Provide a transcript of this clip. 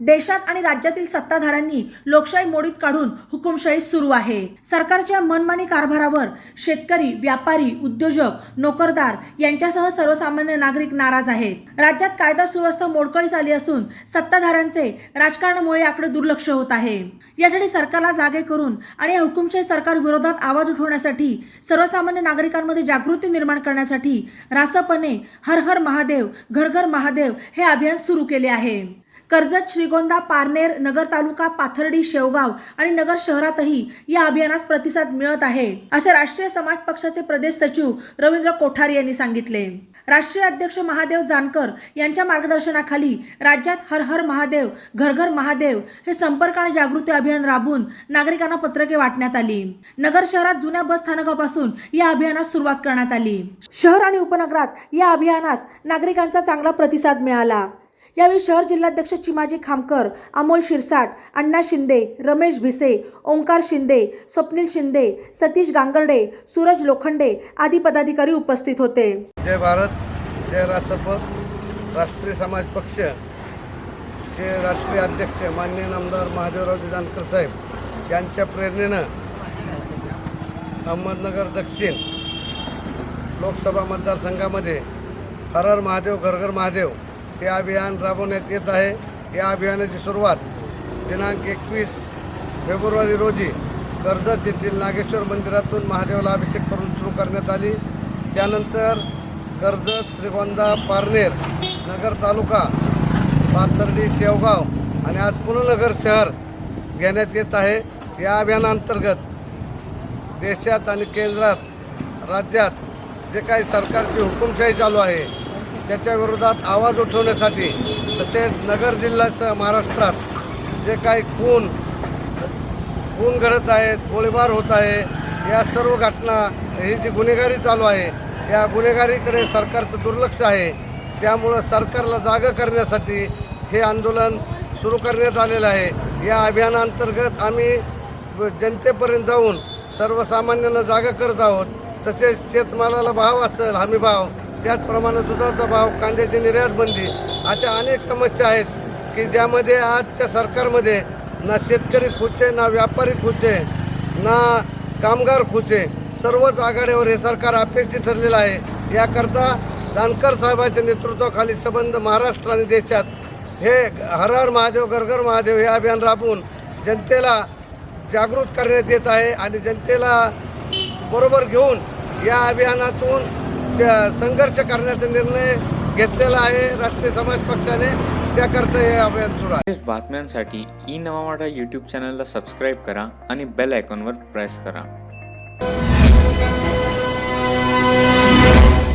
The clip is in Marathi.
देशात आणि राज्यातील सत्ताधाऱ्यांनी लोकशाही मोडीत काढून हुकुमशाही सुरू आहे. सरकारच्या मनमानी कारभारावर शेतकरी व्यापारी उद्योजक नोकरदार यांच्यासह सर्वसामान्य नागरिक नाराज आहेत. राज्यात कायदा सुव्यवस्था मोडकळीस आली असून सत्ताधाऱ्यांचे राजकारणामुळे याकडे दुर्लक्ष होत आहे. यासाठी सरकारला जागे करून आणि या हुकुमशाही सरकार विरोधात आवाज उठवण्यासाठी सर्वसामान्य नागरिकांमध्ये जागृती निर्माण करण्यासाठी रासपने हर हर महादेव घर घर महादेव हे अभियान सुरू केले आहे. कर्जत श्रीगोंदा पारनेर नगर तालुका पाथर्डी शेवगाव आणि नगर शहरातही या अभियानास प्रतिसाद मिळत आहे असे राष्ट्रीय समाज पक्षाचे प्रदेश सचिव रवींद्र कोठारी यांनी सांगितले. राष्ट्रीय अध्यक्ष महादेव जानकर यांच्या मार्गदर्शनाखाली राज्यात हर हर महादेव घर घर महादेव हे संपर्क आणि जागृती अभियान राबवून नागरिकांना पत्रके वाटण्यात आली. नगर शहरात जुन्या बस स्थानकापासून या अभियानास सुरुवात करण्यात आली. शहर आणि उपनगरात या अभियानास नागरिकांचा चांगला प्रतिसाद मिळाला. यावेळी शहर जिल्हाध्यक्ष चिमाजी खामकर अमोल शिरसाट अण्णा शिंदे रमेश भिसे ओंकार शिंदे स्वप्नील शिंदे सतीश गांगर्डे सूरज लोखंडे आदी पदाधिकारी उपस्थित होते. जय भारत जय राष्ट्रपत राष्ट्रीय समाज पक्ष. जे राष्ट्रीय अध्यक्ष माननीय आमदार महादेवराव जानकर साहेब यांच्या प्रेरणेनं अहमदनगर दक्षिण लोकसभा मतदारसंघामध्ये हर हर महादेव घरघर महादेव हे अभियान राबवण्यात येत आहे. या अभियानाची सुरुवात दिनांक एकवीस फेब्रुवारी रोजी कर्जत येथील नागेश्वर मंदिरातून महादेवाला अभिषेक करून सुरू करण्यात आली. त्यानंतर कर्जत श्रीगोंदा पारनेर नगर तालुका पाथर्डी शेवगाव आणि आज पुनर्नगर शहर घेण्यात येत आहे. या अभियानांतर्गत देशात आणि केंद्रात राज्यात जे काही सरकारची हुकुमशाही चालू आहे त्याच्या विरोधात आवाज उठवण्यासाठी तसेच नगर जिल्ह्यासह महाराष्ट्रात जे काही खून खून घडत आहेत गोळीबार होत आहे या सर्व घटना ही जी गुन्हेगारी चालू आहे या गुन्हेगारीकडे सरकारचं दुर्लक्ष आहे. त्यामुळं सरकारला जागं करण्यासाठी हे आंदोलन सुरू करण्यात आलेलं आहे. या अभियानांतर्गत आम्ही जनतेपर्यंत जाऊन सर्वसामान्यांना जागा करत आहोत. तसेच शेतमालाला भाव असेल हमी भाव त्याचप्रमाणे दुधाचा भाव कांद्याची निर्यात बंदी अशा अनेक समस्या आहेत की ज्यामध्ये आजच्या सरकारमध्ये ना शेतकरी खुश आहे ना व्यापारी खुश आहे ना कामगार खुश आहे. सर्वच आघाडीवर हे सरकार अपेक्षित ठरलेलं आहे. याकरता जानकर साहेबांच्या नेतृत्वाखाली संबंध महाराष्ट्र आणि देशात हे हर हर महादेव गरघर महादेव हे अभियान राबवून जनतेला जागृत करण्यात येत आहे आणि जनतेला बरोबर घेऊन या अभियानातून संघर्ष करण्याचा निर्णय घेतलेला आहे राष्ट्रीय समाज पक्षाने. त्याकरता हे अभियान सुरू आहे. बातम्यांसाठी ई नवामाडा यूट्यूब चॅनलला सबस्क्राईब करा आणि बेल आयकॉनवर प्रेस करा.